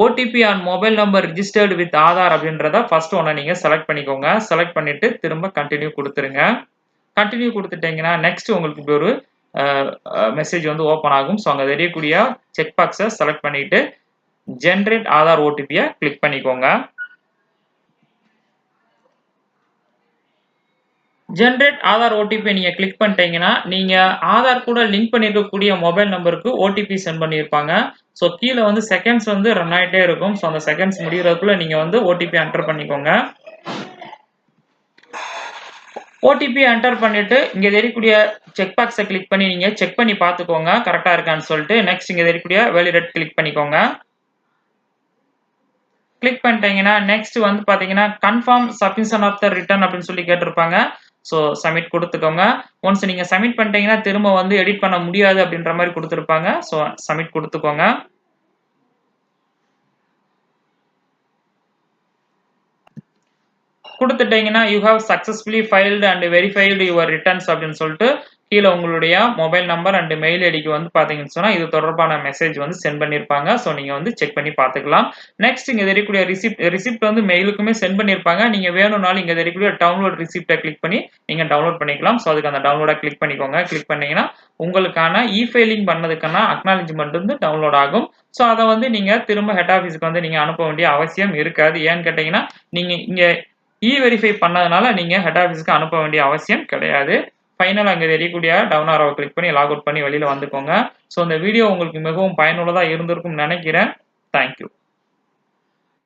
OTP on mobile number registered with Aadhaar அப்படின்றத ஃபர்ஸ்ட் ஒன்று நீங்கள் செலக்ட் பண்ணிக்கோங்க. செலக்ட் பண்ணிவிட்டு திரும்ப கண்டினியூ கொடுத்துருங்க. கண்டினியூ கொடுத்துட்டீங்கன்னா நெக்ஸ்ட் உங்களுக்கு இப்படி ஒரு மெசேஜ் வந்து ஓப்பன் ஆகும். ஸோ அங்கே தெரியக்கூடிய செக் பாக்ஸை செலக்ட் பண்ணிவிட்டு ஜென்ரேட் ஆதார் ஓடிபியை கிளிக் பண்ணிக்கோங்க. ஜென்ரேட் ஆதார் ஓடிபி நீங்கள் கிளிக் பண்ணிட்டீங்கன்னா நீங்கள் ஆதார் கூட லிங்க் பண்ணியிருக்கக்கூடிய மொபைல் நம்பருக்கு ஓடிபி சென்ட் பண்ணியிருப்பாங்க ஸோ கீழே வந்து செகண்ட்ஸ் வந்து ரன் ஆகிட்டே இருக்கும். ஸோ அந்த செகண்ட்ஸ் முடிகிறதுக்குள்ளே நீங்கள் வந்து ஓடிபி என்டர் பண்ணிக்கோங்க. ஓடிபி என்டர் பண்ணிட்டு இங்கே தெரியக்கூடிய செக் பாக்ஸை கிளிக் பண்ணி நீங்கள் செக் பண்ணி பார்த்துக்கோங்க. கரெக்டாக இருக்கான்னு சொல்லிட்டு நெக்ஸ்ட் இங்கே தெரியக்கூடிய வேலிடேட் கிளிக் பண்ணிக்கோங்க. கிளிக் பண்ணிட்டீங்கன்னா நெக்ஸ்ட் வந்து பாத்தீங்கன்னா confirm submission of the return அப்படின்னு சொல்லி கேட்டிருப்பாங்க. ஸோ சப்மிட் கொடுத்துக்கோங்க. ஒன்ஸ் நீங்க சப்மிட் பண்ணிட்டீங்கன்னா திரும்ப வந்து எடிட் பண்ண முடியாது அப்படின்ற மாதிரி கொடுத்துருப்பாங்க. ஸோ சப்மிட் கொடுத்துக்கோங்க. கொடுத்துட்டீங்கன்னா you have successfully filed and verified your returns அப்படின்னு சொல்லிட்டு கீழே உங்களுடைய மொபைல் நம்பர் அண்ட் மெயில் ஐடிக்கு வந்து பார்த்தீங்கன்னு சொன்னால் இது தொடர்பான மெசேஜ் வந்து சென்ட் பண்ணியிருப்பாங்க ஸோ நீங்கள் வந்து செக் பண்ணி பார்த்துக்கலாம். நெக்ஸ்ட் இங்கே தெரியக்கூடிய ரிசிப்ட் ரிசிப்ட் வந்து மெயிலுக்குமே சென்ட் பண்ணியிருப்பாங்க நீங்கள் வேணும்னாலும் இங்கே தெரியக்கூடிய டவுன்லோட் ரிசிப்டை கிளிக் பண்ணி நீங்கள் டவுன்லோட் பண்ணிக்கலாம். ஸோ அதுக்கு அந்த டவுன்லோடை கிளிக் பண்ணிக்கோங்க. கிளிக் பண்ணீங்கன்னா உங்களுக்கான இ ஃபைலிங் பண்ணதுக்கான அக்னாலஜ்மெண்ட் வந்து டவுன்லோட் ஆகும். ஸோ அதை வந்து நீங்கள் திரும்ப ஹெட் ஆஃபீஸுக்கு வந்து நீங்கள் அனுப்ப வேண்டிய அவசியம் இருக்காது. ஏன்னு கேட்டிங்கன்னா நீங்கள் இங்கே இ வெரிஃபை பண்ணதுனால நீங்கள் ஹெட் ஆஃபீஸ்க்கு அனுப்ப வேண்டிய அவசியம் கிடையாது. ஃபைனலாக அங்கே தெரியக்கூடிய டவுன் ஆரோவை கிளிக் பண்ணி லாக் அவுட் பண்ணி வெளியில் வந்துக்கோங்க. ஸோ இந்த வீடியோ உங்களுக்கு மிகவும் பயனுள்ளதாக இருந்திருக்கும்னு நினைக்கிறேன். தேங்க்யூ